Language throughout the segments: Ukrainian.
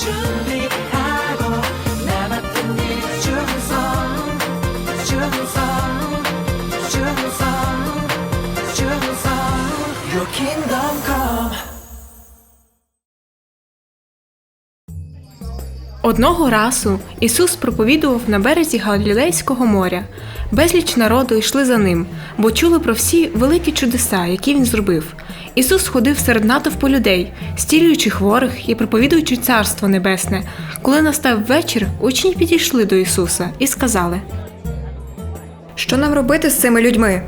준비하고 남았던 일 충성 충성 충성 충성 Your kingdom come Одного разу Ісус проповідував на березі Галілейського моря. Безліч народу йшли за ним, бо чули про всі великі чудеса, які він зробив. Ісус ходив серед натовпу людей, стілюючи хворих і проповідуючи царство небесне. Коли настав вечір, учні підійшли до Ісуса і сказали: Що нам робити з цими людьми?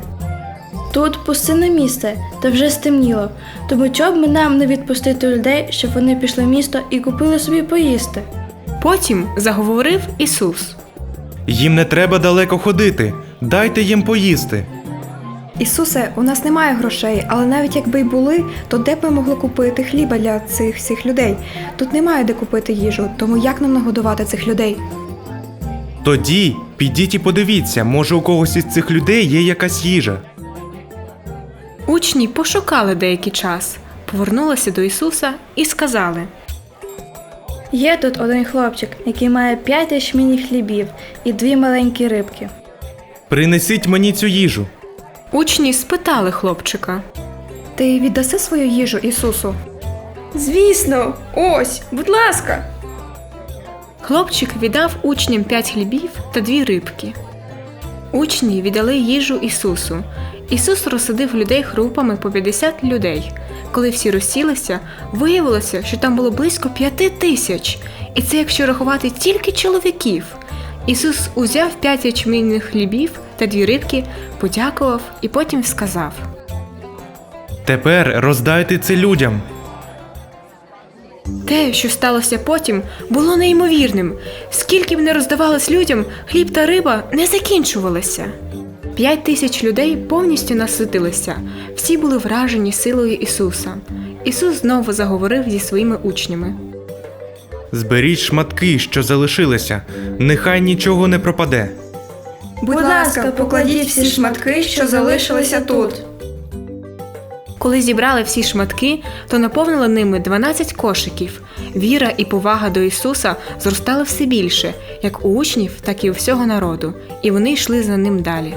Тут пустинне місце, та вже стемніло. Тому чого б ми нам не відпустити людей, щоб вони пішли в місто і купили собі поїсти? Потім заговорив Ісус. Їм не треба далеко ходити. Дайте їм поїсти. Ісусе, у нас немає грошей, але навіть якби й були, то де б ми могли купити хліба для цих всіх людей? Тут немає де купити їжу, тому як нам нагодувати цих людей? Тоді підіть і подивіться, може у когось із цих людей є якась їжа. Учні пошукали деякий час, повернулися до Ісуса і сказали: Є тут один хлопчик, який має п'ять ячмінних хлібів і дві маленькі рибки. Принесіть мені цю їжу. Учні спитали хлопчика. Ти віддаси свою їжу Ісусу? Звісно, ось, будь ласка. Хлопчик віддав учням п'ять хлібів та дві рибки. Учні віддали їжу Ісусу. Ісус розсадив людей групами по 50 людей. Коли всі розсілися, виявилося, що там було близько п'яти тисяч, і це якщо рахувати тільки чоловіків. Ісус узяв п'ять ячмінних хлібів та дві рибки, подякував і потім сказав: Тепер роздайте це людям. Те, що сталося потім, було неймовірним. Скільки б не роздавалось людям, хліб та риба не закінчувалися. П'ять тисяч людей повністю наситилися, всі були вражені силою Ісуса. Ісус знову заговорив зі своїми учнями. Зберіть шматки, що залишилися. Нехай нічого не пропаде. Будь ласка, покладіть всі шматки, що залишилися тут. Коли зібрали всі шматки, то наповнили ними 12 кошиків. Віра і повага до Ісуса зростали все більше, як у учнів, так і у всього народу, і вони йшли за ним далі.